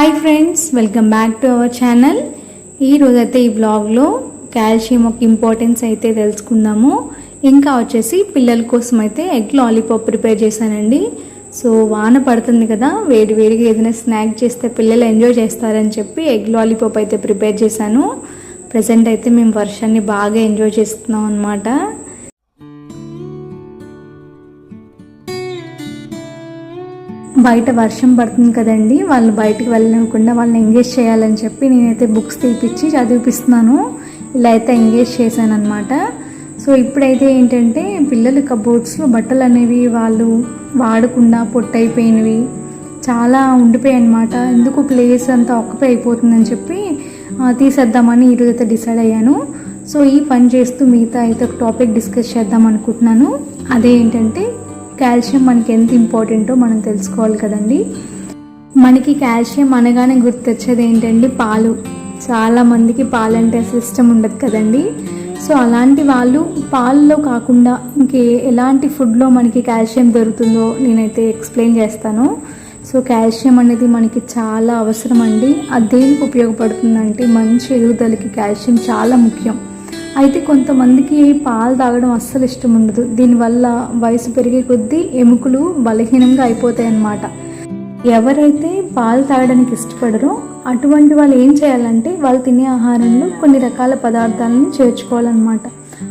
Hi friends welcome back to our channel ఈరోజు అయితే ఈ బ్లాగ్లో కాల్షియం ఒక ఇంపార్టెన్స్ అయితే తెలుసుకుందాము. ఇంకా వచ్చేసి పిల్లల కోసం అయితే ఎగ్ లాలీపాప్ ప్రిపేర్ చేశానండి. సో వాన పడుతుంది కదా వేడి వేడిగా ఏదైనా స్నాక్ చేస్తే పిల్లలు ఎంజాయ్ చేస్తారని చెప్పి ఎగ్ లాలీపాప్ అయితే ప్రిపేర్ చేశాను. ప్రజెంట్ అయితే మేము వర్షాన్ని బాగా ఎంజాయ్ చేస్తున్నాం అనమాట బయట వర్షం పడుతుంది కదండి. వాళ్ళు బయటికి వెళ్ళకుండా వాళ్ళని ఎంగేజ్ చేయాలని చెప్పి నేనైతే బుక్స్ తీపిచ్చి చదివిపిస్తున్నాను. ఇలా అయితే ఎంగేజ్ చేశాను అనమాట సో ఇప్పుడైతే ఏంటంటే పిల్లలు కబోర్డ్స్లో బట్టలు అనేవి వాళ్ళు వాడకుండా పొట్టయిపోయినవి చాలా ఉండిపోయాయి అనమాట ఎందుకు ప్లేస్ అంతా ఆక్యుపై అయిపోతుందని చెప్పి తీసేద్దామని ఈరోజు అయితే డిసైడ్ అయ్యాను. సో ఈ పని చేస్తూ మిగతా అయితే ఒక టాపిక్ డిస్కస్ చేద్దాం అనుకుంటున్నాను. అదే ఏంటంటే కాల్షియం మనకి ఎంత ఇంపార్టెంటో మనం తెలుసుకోవాలి కదండి. మనకి కాల్షియం అనగానే గుర్తొచ్చేది ఏంటంటే పాలు. చాలా మందికి పాలంటే అసలు ఇష్టం ఉండదు కదండి. సో అలాంటి వాళ్ళు పాలలో కాకుండా ఇంకే ఎలాంటి ఫుడ్లో మనకి కాల్షియం దొరుకుతుందో నేనైతే ఎక్స్ప్లెయిన్ చేస్తాను. సో కాల్షియం అనేది మనకి చాలా అవసరం అండి. అది దేనికి ఉపయోగపడుతుందంటే మంచి ఎదుగుదలకి కాల్షియం చాలా ముఖ్యం. అయితే కొంతమందికి పాలు తాగడం అస్సలు ఇష్టం ఉండదు. దీనివల్ల వయసు పెరిగే కొద్దీ ఎముకలు బలహీనంగా అయిపోతాయి అన్నమాట ఎవరైతే పాలు తాగడానికి ఇష్టపడరో అటువంటి వాళ్ళు ఏం చేయాలంటే వాళ్ళు తినే ఆహారంలో కొన్ని రకాల పదార్థాలను చేర్చుకోవాలన్నమాట.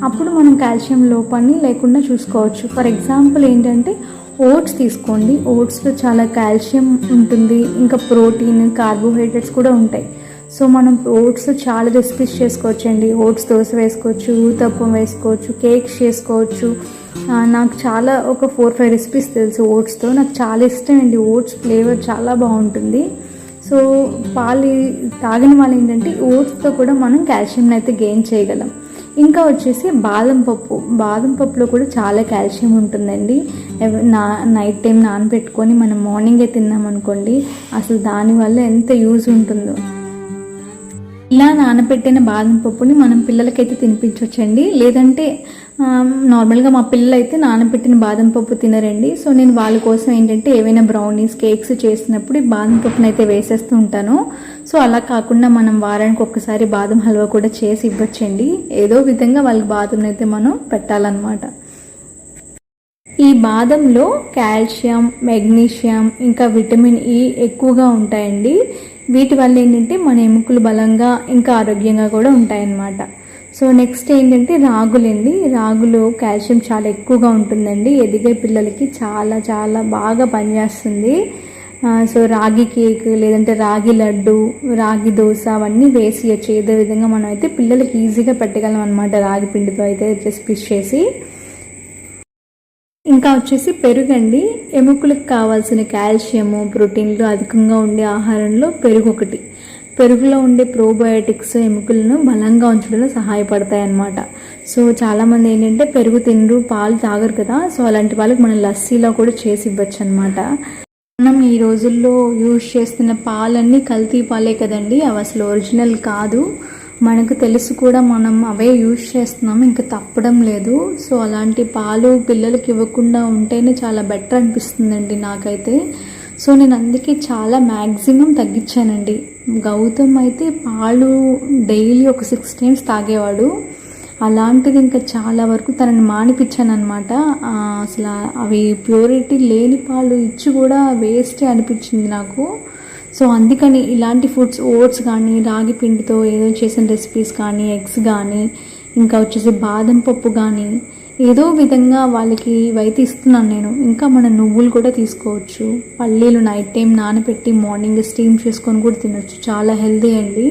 అప్పుడు మనం కాల్షియం లోపాన్ని లేకుండా చూసుకోవచ్చు. ఫర్ ఎగ్జాంపుల్ ఏంటంటే ఓట్స్ తీసుకోండి. ఓట్స్లో చాలా కాల్షియం ఉంటుంది. ఇంకా ప్రోటీన్ కార్బోహైడ్రేట్స్ కూడా ఉంటాయి. సో మనం ఓట్స్ చాలా రెసిపీస్ చేసుకోవచ్చండి. ఓట్స్ దోశ వేసుకోవచ్చు ఊతప్పం వేసుకోవచ్చు కేక్స్ చేసుకోవచ్చు. నాకు చాలా ఒక ఫోర్ ఫైవ్ రెసిపీస్ తెలుసు ఓట్స్తో నాకు చాలా ఇష్టం అండి ఓట్స్ ఫ్లేవర్ చాలా బాగుంటుంది. సో పాలు తాగిన వాళ్ళు ఏంటంటే ఓట్స్తో కూడా మనం కాల్షియంని అయితే గెయిన్ చేయగలం. ఇంకా వచ్చేసి బాదం పప్పు. బాదం పప్పులో కూడా చాలా కాల్షియం ఉంటుందండి. నా నైట్ టైం నానబెట్టుకొని మనం మార్నింగే తిన్నామనుకోండి అసలు దానివల్ల ఎంత యూజ్ ఉంటుందో. ఇలా నానబెట్టిన బాదం పప్పుని మనం పిల్లలకైతే తినిపించవచ్చండి లేదంటే నార్మల్గా మా పిల్లలు అయితే నానబెట్టిన బాదం పప్పు తినరండి. సో నేను వాళ్ళ కోసం ఏంటంటే ఏవైనా బ్రౌనీస్ కేక్స్ చేసినప్పుడు ఈ బాదం పప్పుని అయితే వేసేస్తూ ఉంటాను. సో అలా కాకుండా మనం వారానికి ఒక్కసారి బాదం హల్వా కూడా చేసి ఇవ్వచ్చండి. ఏదో విధంగా వాళ్ళకి బాదం అయితే మనం పెట్టాలన్నమాట. ఈ బాదంలో కాల్షియం మెగ్నీషియం ఇంకా విటమిన్ ఈ ఎక్కువగా ఉంటాయండి. వీటి వల్ల ఏంటంటే మన ఎముకలు బలంగా ఇంకా ఆరోగ్యంగా కూడా ఉంటాయన్నమాట. సో నెక్స్ట్ ఏంటంటే రాగులండి. రాగులు కాల్షియం చాలా ఎక్కువగా ఉంటుందండి. ఎదిగే పిల్లలకి చాలా చాలా బాగా పనిచేస్తుంది. సో రాగి కేక్ లేదంటే రాగి లడ్డు రాగి దోశ అవన్నీ వేసి ఇవ్వచ్చు ఏదో విధంగా మనం అయితే పిల్లలకి ఈజీగా పెట్టగలం అనమాట రాగి పిండితో అయితే రెసిపీస్ చేసి. ఇంకా వచ్చేసి పెరుగండి. ఎముకలకు కావాల్సిన కాల్షియము ప్రోటీన్లు అధికంగా ఉండే ఆహారంలో పెరుగు ఒకటి. పెరుగులో ఉండే ప్రోబయోటిక్స్ ఎముకలను బలంగా ఉంచడంలో సహాయపడతాయి అన్నమాట సో చాలామంది ఏంటంటే పెరుగు తినరు పాలు తాగరు కదా. సో అలాంటి వాళ్ళకి మనం లస్సీలో కూడా చేసి ఇవ్వచ్చు అనమాట మనం ఈ రోజుల్లో యూజ్ చేస్తున్న పాలన్నీ కల్తీ పాలే కదండి. అవి అసలు ఒరిజినల్ కాదు. మనకు తెలుసు కూడా మనం అవే యూజ్ చేస్తున్నాం ఇంకా తప్పడం లేదు. సో అలాంటి పాలు పిల్లలకి ఇవ్వకుండా ఉంటేనే చాలా బెటర్ అనిపిస్తుందండి నాకైతే. సో నేను అందుకే చాలా మ్యాక్సిమం తగ్గించానండి. గౌతమ్ అయితే పాలు డైలీ ఒక సిక్స్ టైమ్స్ తాగేవాడు. అలాంటిది ఇంకా చాలా వరకు తనని మానిపించాను అనమాట అసలు అవి ప్యూరిటీ లేని పాలు ఇచ్చి కూడా వేస్టే అనిపించింది నాకు. సో అందుకని ఇలాంటి ఫుడ్స్ ఓట్స్ కానీ రాగి పిండితో ఏదో చేసిన రెసిపీస్ కానీ ఎగ్స్ కానీ ఇంకా వచ్చేసి బాదం పప్పు కానీ ఏదో విధంగా వాళ్ళకి ఇవైతే ఇస్తున్నాను నేను. ఇంకా మన నువ్వులు కూడా తీసుకోవచ్చు. పల్లీలు నైట్ టైం నానబెట్టి మార్నింగ్ స్టీమ్ చేసుకొని కూడా తినొచ్చు. చాలా హెల్దీ అండి.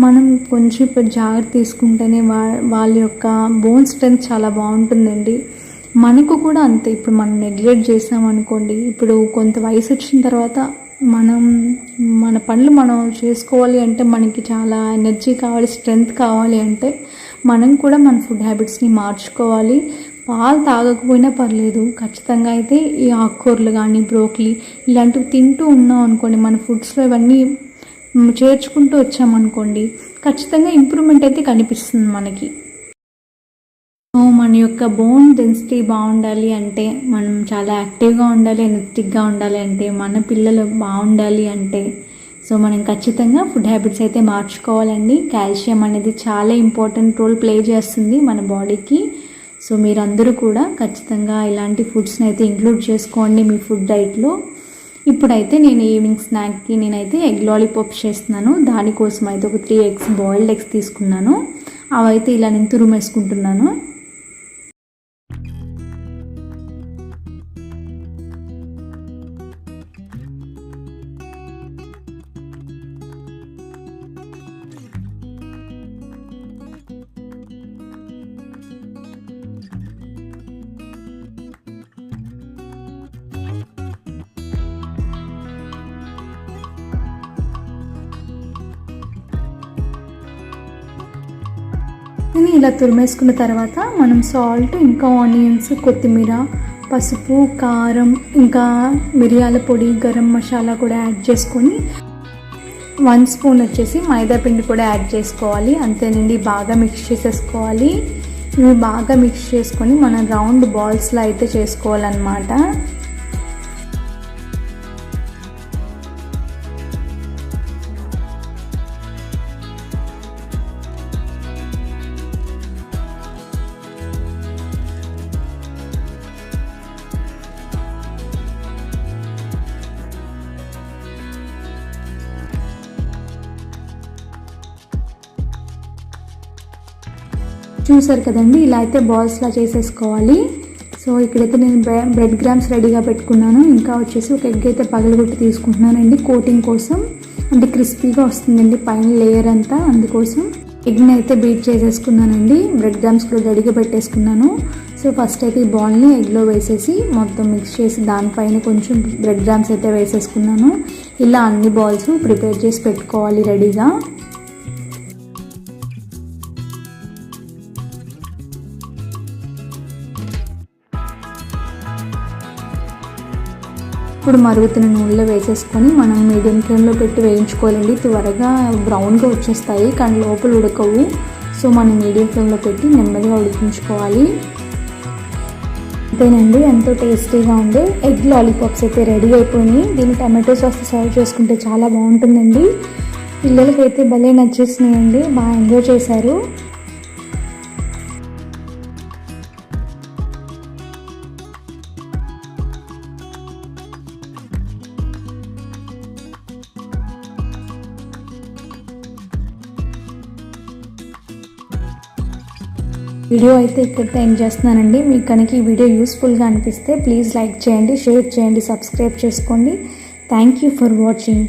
మనం కొంచెం ఇప్పుడు జాగ్రత్త తీసుకుంటేనే వా వాళ్ళ యొక్క బోన్ స్ట్రెంత్ చాలా బాగుంటుందండి. మనకు కూడా అంతే. ఇప్పుడు మనం నెగ్లెక్ట్ చేసామనుకోండి ఇప్పుడు కొంత వయసు వచ్చిన తర్వాత మనం మన పనులు మనం చేసుకోవాలి అంటే మనకి చాలా ఎనర్జీ కావాలి స్ట్రెంగ్త్ కావాలి అంటే మనం కూడా మన ఫుడ్ హ్యాబిట్స్ని మార్చుకోవాలి. పాలు తాగకపోయినా పర్లేదు. ఖచ్చితంగా అయితే ఈ ఆకుకూరలు కానీ బ్రోకలీ ఇలాంటివి తింటూ ఉన్నాం అనుకోండి మన ఫుడ్స్లో ఇవన్నీ చేర్చుకుంటూ వచ్చామనుకోండి ఖచ్చితంగా ఇంప్రూవ్మెంట్ అయితే కనిపిస్తుంది మనకి. మన యొక్క బోన్ డెన్సిటీ బాగుండాలి అంటే మనం చాలా యాక్టివ్గా ఉండాలి ఎనర్జెటిక్గా ఉండాలి అంటే మన పిల్లలు బాగుండాలి అంటే సో మనం ఖచ్చితంగా ఫుడ్ హ్యాబిట్స్ అయితే మార్చుకోవాలండి. కాల్షియం అనేది చాలా ఇంపార్టెంట్ రోల్ ప్లే చేస్తుంది మన బాడీకి సో మీరందరూ కూడా ఖచ్చితంగా ఇలాంటి ఫుడ్స్ని అయితే ఇంక్లూడ్ చేసుకోండి మీ ఫుడ్ డైట్లో ఇప్పుడైతే నేను ఈవినింగ్ స్నాక్కి నేనైతే ఎగ్ లాలీపాప్ చేస్తున్నాను. దానికోసం అయితే ఒక త్రీ ఎగ్స్ బాయిల్డ్ ఎగ్స్ తీసుకున్నాను. అవైతే ఇలా నేను తురుమేసుకుంటున్నాను. అని ఇలా తురిమేసుకున్న తర్వాత మనం సాల్ట్ ఇంకా ఆనియన్స్ కొత్తిమీర పసుపు కారం ఇంకా మిరియాల పొడి గరం మసాలా కూడా యాడ్ చేసుకొని వన్ స్పూన్ వచ్చేసి మైదా పిండి కూడా యాడ్ చేసుకోవాలి. అంతేనండి బాగా మిక్స్ చేసేసుకోవాలి. ఇవి బాగా మిక్స్ చేసుకొని మనం రౌండ్ బాల్స్లో అయితే చేసుకోవాలన్నమాట. చూసారు కదండి ఇలా అయితే బాల్స్లా చేసేసుకోవాలి. సో ఇక్కడైతే నేను బ్రెడ్ గ్రామ్స్ రెడీగా పెట్టుకున్నాను. ఇంకా వచ్చేసి ఒక ఎగ్ అయితే పగలగొట్టి తీసుకుంటున్నానండి కోటింగ్ కోసం. అంటే క్రిస్పీగా వస్తుందండి పైన లేయర్ అంతా అందుకోసం ఎగ్ని అయితే బీట్ చేసేసుకున్నానండి. బ్రెడ్ గ్రామ్స్ కూడా రెడీగా పెట్టేసుకున్నాను. సో ఫస్ట్ అయితే ఈ బాల్ని ఎగ్లో వేసేసి మొత్తం మిక్స్ చేసి దానిపైన కొంచెం బ్రెడ్ గ్రామ్స్ అయితే వేసేసుకున్నాను. ఇలా అన్ని బాల్స్ ప్రిపేర్ చేసి పెట్టుకోవాలి రెడీగా ఇప్పుడు మరుగుతున్న నూనెలో వేసేసుకొని మనం మీడియం ఫ్లేమ్లో పెట్టి వేయించుకోవాలండి. త్వరగా బ్రౌన్గా వచ్చేస్తాయి కానీ లోపల ఉడకవు. సో మనం మీడియం ఫ్లేమ్లో పెట్టి నెమ్మదిగా ఉడికించుకోవాలి. అంతేనండి ఎంతో టేస్టీగా ఉండే ఎగ్ లాలీపాప్స్ అయితే రెడీ అయిపోయినాయి. దీన్ని టమాటో సాస్ సర్వ్ చేసుకుంటే చాలా బాగుంటుందండి. పిల్లలకి అయితే భలే నచ్చేసినాయండి. బాగా ఎంజాయ్ చేశారు. వీడియో అయితే ఇక్కడితో ఎండ్ చేస్తున్నానండి. మీకు కనుక ఈ వీడియో యూస్ఫుల్గా అనిపిస్తే ప్లీజ్ లైక్ చేయండి షేర్ చేయండి సబ్స్క్రైబ్ చేసుకోండి. Thank you for watching.